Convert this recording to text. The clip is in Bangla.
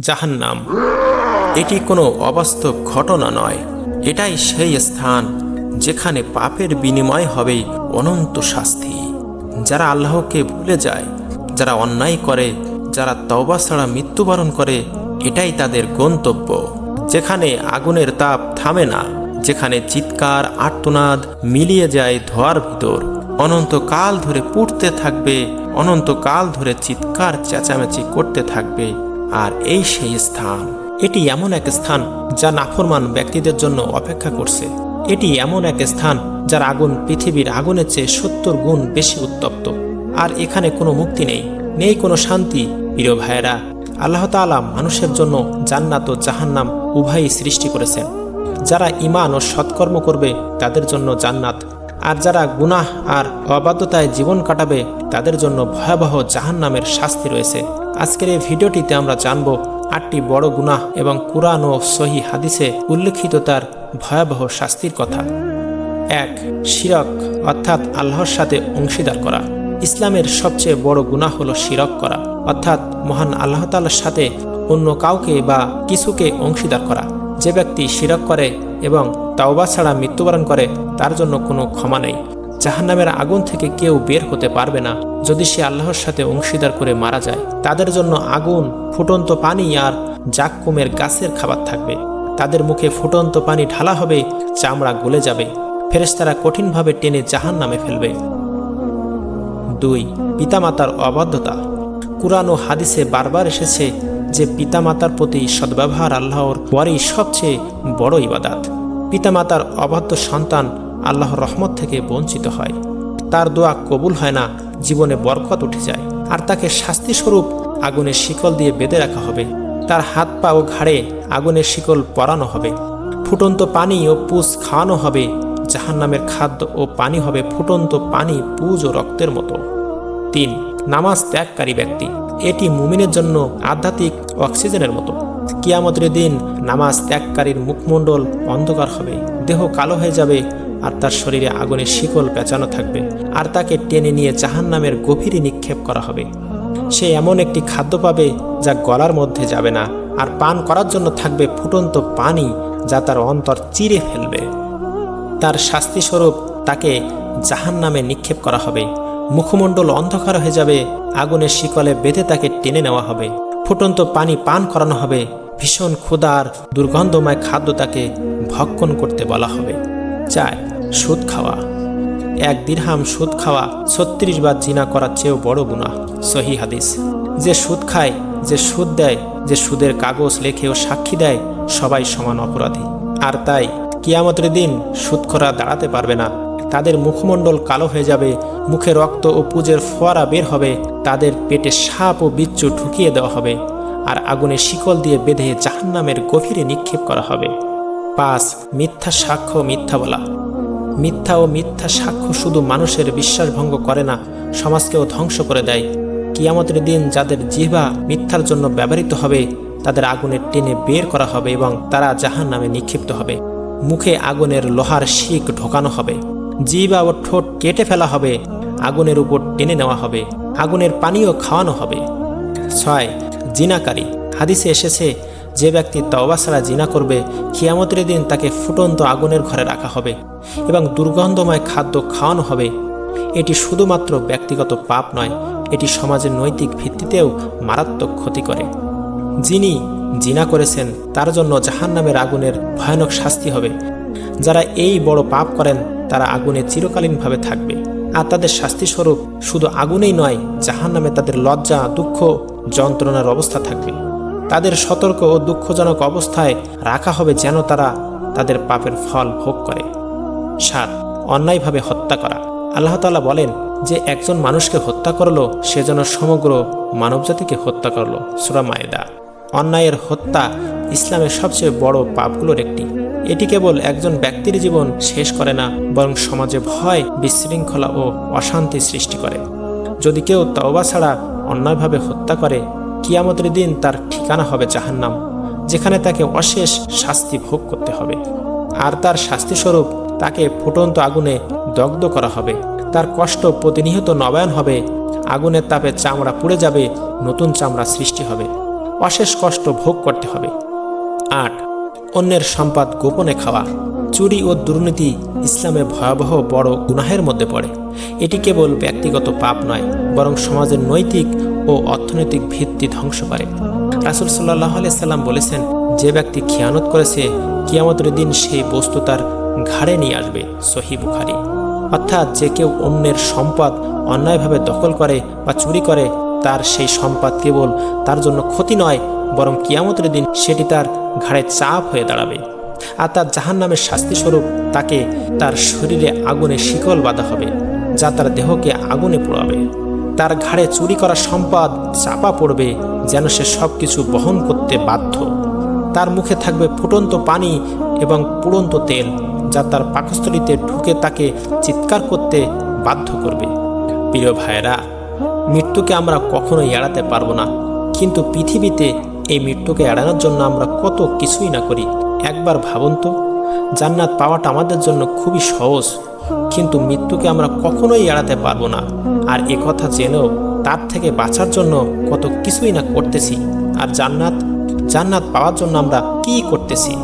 জাহান্নাম। এটি কোনো অবাস্তব ঘটনা নয়। এটাই সেই স্থান যেখানে পাপের বিনিময় হবে অনন্ত শাস্তি। যারা আল্লাহকে ভুলে যায়, যারা অন্যায় করে, যারা তওবা ছাড়া মৃত্যুবরণ করে, এটাই তাদের গন্তব্য। যেখানে আগুনের তাপ থামে না, যেখানে চিৎকার, আর্তনাদ মিলিয়ে যায় ধোয়ার ভিতর। অনন্তকাল ধরে পুড়তে থাকবে, অনন্তকাল ধরে চিৎকার, চেঁচামেচি করতে থাকবে। আর এই সেই স্থান। এটি এমন এক স্থান যা নাফরমান ব্যক্তিদের জন্য অপেক্ষা করছে। এটি এমন এক স্থান যার আগুন পৃথিবীর আগুনের চেয়ে সত্তর গুণ বেশি উত্তপ্ত। আর এখানে কোনো মুক্তি নেই নেই কোনো শান্তি। প্রিয় ভাইয়েরা, আল্লাহ তাআলা মানুষের জন্য জান্নাত ও জাহান্নাম উভয়ই সৃষ্টি করেছেন। যারা ইমান ও সৎকর্ম করবে, তাদের জন্য জান্নাত। আর যারা গুনাহ আর অবাধ্যতায় জীবন কাটাবে, তাদের জন্য ভয়াবহ জাহান্নামের শাস্তি রয়েছে। আজকের এই ভিডিওটিতে আমরা জানব আটটি বড় গুনাহ এবং কুরআন ও সহি হাদিসে উল্লেখিত তার ভয়াবহ শাস্তির কথা। এক, শিরক, অর্থাৎ আল্লাহর সাথে অংশীদার করা। ইসলামের সবচেয়ে বড় গুনাহ হলো শিরক করা, অর্থাৎ মহান আল্লাহ তাল্লার সাথে অন্য কাউকে বা কিছুকে অংশীদার করা। যে ব্যক্তি শিরক করে এবং তাওবা ছাড়া মৃত্যুবরণ করে, তার জন্য কোনো ক্ষমা নেই। জাহান্নামের আগুন থেকে কেউ বের হতে পারবে না। যদি সে আল্লাহর সাথে অংশীদার করে মারা যায়, তাদের জন্য আগুন, ফুটন্ত পানি আর জাক্কুমের গাছের খাবার থাকবে। তাদের মুখে ফুটন্ত পানি ঢালা হবে, চামড়া গলে যাবে। ফেরেশতারা কঠিনভাবে টেনে জাহান নামে ফেলবে। দুই, পিতামাতার অবাধ্যতা। কুরআন ও হাদিসে বারবার এসেছে যে পিতামাতার প্রতি সদ্ব্যবহার আল্লাহর পরেই সবচেয়ে বড় ইবাদাত। পিতামাতার অবাধ্য সন্তান আল্লাহর রহমত থেকে বঞ্চিত হয়। তার দোয়া কবুল হয় না, জীবনে বরকত উঠে যায়। আর তাকে শাস্তিস্বরূপ আগুনের শিকল দিয়ে বেঁধে রাখা হবে। তার হাত পা ও ঘাড়ে আগুনের শিকল পরানো হবে। ফুটন্ত পানি ও পুষ খাওয়ানো হবে। জাহান্নামের খাদ্য ও পানি হবে ফুটন্ত পানি, পুজ ও রক্তের মতো। তিন, নামাজ ত্যাগকারী ব্যক্তি। এটি মুমিনের জন্য আধ্যাত্মিক অক্সিজেনের মতো। কিয়ামতের দিন নামাজ ত্যাগকারীর মুখমণ্ডল অন্ধকার হবে। দেহ কালো হয়ে যাবে। আর তার শরীরে আগুনের শিকল পেঁচানো থাকবে। আর তাকে টেনে নিয়ে জাহান্নামের গভীরে নিক্ষেপ করা হবে। সে এমন একটি খাদ্য পাবে যা গলার মধ্যে যাবে না, আর পান করার জন্য থাকবে ফুটন্ত পানি যা তার অন্তর চিরে ফেলবে। তার শাস্তিস্বরূপ তাকে জাহান নামে নিক্ষেপ করা হবে। মুখমণ্ডল অন্ধকার হয়ে যাবে আগুনের শিকলে বেঁধে তাকে টেনে নেওয়া হবে। ফুটন্ত পানি পান করানো হবে, ভীষণ ক্ষুদার দুর্গন্ধময় খাদ্য তাকে ভক্ষণ করতে বলা হবে। চার সুদ খাওয়া। এক দিরহাম সুদ খাওয়া ছত্রিশ বার জিনা করার চেয়েও বড় গুণা সহি হাদিস। যে সুদ খায়, যে সুদ দেয়, যে সুদের কাগজ লেখে ও সাক্ষী দেয়, সবাই সমান অপরাধী। আর তাই কিয়ামতের দিন সুদখোরা দাঁড়াতে পারবে না। তাদের মুখমণ্ডল কালো হয়ে যাবে, মুখে রক্ত ও পুজের ফোয়ারা বের হবে, তাদের পেটে সাপ ও বিচ্ছু ঢুকিয়ে দেওয়া হবে, আর আগুনে শিকল দিয়ে বেঁধে জাহান্নামের গভীরে নিক্ষেপ করা হবে। পাঁচ, মিথ্যা সাক্ষ্য মিথ্যা বলা। মিথ্যা ও মিথ্যা সাক্ষ্য শুধু মানুষের বিশ্বাসভঙ্গ করে না, সমাজকেও ধ্বংস করে দেয়। কিয়ামতের দিন যাদের জিহ্বা মিথ্যার জন্য ব্যবহৃত হবে, তাদের আগুনের টেনে বের করা হবে এবং তারা জাহান নামে নিক্ষিপ্ত হবে। মুখে আগুনের লোহার শিক ঢোকানো হবে। জিহ্বা ও ঠোঁট কেটে ফেলা হবে। আগুনের উপর টেনে নেওয়া হবে। আগুনের পানিও খাওয়ানো হবে। ছয়, জিনাকারী। হাদিসে এসেছে যে ব্যক্তি তওবা ছাড়া জিনা করবে, কিয়ামতের দিন তাকে ফুটন্ত আগুনের ঘরে রাখা হবে এবং দুর্গন্ধময় খাদ্য খাওয়ানো হবে। এটি শুধুমাত্র ব্যক্তিগত পাপ নয়, এটি সমাজের নৈতিক ভিত্তিতেও মারাত্মক ক্ষতি করে। যিনি জিনা করেছেন, তার জন্য জাহান্নামের আগুনের ভয়ানক শাস্তি হবে। যারা এই বড় পাপ করেন, তারা আগুনে চিরকালীনভাবে থাকবে। আর তাদের শাস্তিস্বরূপ শুধু আগুনেই নয়, জাহান্নামে তাদের লজ্জা, দুঃখ, যন্ত্রণার অবস্থা থাকবে। তাদের সতর্ক ও দুঃখজনক অবস্থায় রাখা হবে যেন তারা তাদের পাপের ফল ভোগ করে। সাত, অন্যায়ভাবে হত্যা করা। আল্লাহ তাআলা বলেন যে, একজন মানুষকে হত্যা করল, সে যেন সমগ্র মানবজাতিকে হত্যা করল। সুরা মায়েদা। অন্যায়ের হত্যা ইসলামের সবচেয়ে বড় পাপগুলোর একটি। এটি কেবল একজন ব্যক্তির জীবন শেষ করে না, বরং সমাজে ভয়, বিশৃঙ্খলা ও অশান্তি সৃষ্টি করে। যদি কেউ তওবা ছাড়া অন্যায়ভাবে হত্যা করে কিয়ামতের দিন তার ঠিকানা হবে জাহান্নাম, যেখানে তাকে অশেষ শাস্তি ভোগ করতে হবে। আর তার শাস্তিস্বরূপ তাকে ফুটন্ত আগুনে দগ্ধ করা হবে। তার কষ্ট প্রতিনিয়ত নবায়ন হবে, আগুনের তাপে চামড়া পুড়ে যাবে, নতুন চামড়া সৃষ্টি হবে। অশেষ কষ্ট ভোগ করতে হবে। আট, অন্যের সম্পদ গোপনে খাওয়া। চুরি ও দুর্নীতি ইসলামে ভয়াবহ বড় গুনাহের মধ্যে পড়ে। এটি কেবল ব্যক্তিগত পাপ নয়, বরং সমাজের নৈতিক ও অর্থনৈতিক ভিত্তি ধ্বংস করে। রাসুল সাল্লাহ সাল্লাম বলেছেন, যে ব্যক্তি খেয়ানত করেছে, কিয়ামতের দিন সেই বস্তু তার ঘাড়ে নিয়ে আসবে। সহি বুখারি। অর্থাৎ যে কেউ অন্যের সম্পদ অন্যায়ভাবে দখল করে বা চুরি করে, তার সেই সম্পদ কেবল তার জন্য ক্ষতি নয়, বরং কিয়ামতের দিন সেটি তার ঘাড়ে চাপ হয়ে দাঁড়াবে। আর তার জাহান নামের শাস্তিস্বরূপ তাকে তার শরীরে আগুনে শিকল বাঁধা হবে, যা তার দেহকে আগুনে পোড়াবে। তার ঘাড়ে চুরি করা সম্পদ চাপা পড়বে যেন সে সব কিছু বহন করতে বাধ্য। তার মুখে থাকবে ফুটন্ত পানি এবং পুড়ন্ত তেল, যা তার পাকস্থলিতে ঢুকে তাকে চিৎকার করতে বাধ্য করবে। প্রিয় ভাইয়েরা, মৃত্যুকে আমরা কখনোই এড়াতে পারব না, কিন্তু পৃথিবীতে এই মৃত্যুকে এড়ানোর জন্য আমরা কত কিছুই না করি। একবার ভাবুন তো, জান্নাত পাওয়াটা আমাদের জন্য খুবই সহজ। কিন্তু মৃত্যুকে আমরা কখনোই এড়াতে পারব না। আর কথা জেনেও তার থেকে বাঁচার জন্য কত কিছুই না করতেছি। আর জান্নাত জান্নাত পাওয়ার জন্য আমরা কি করতেছি?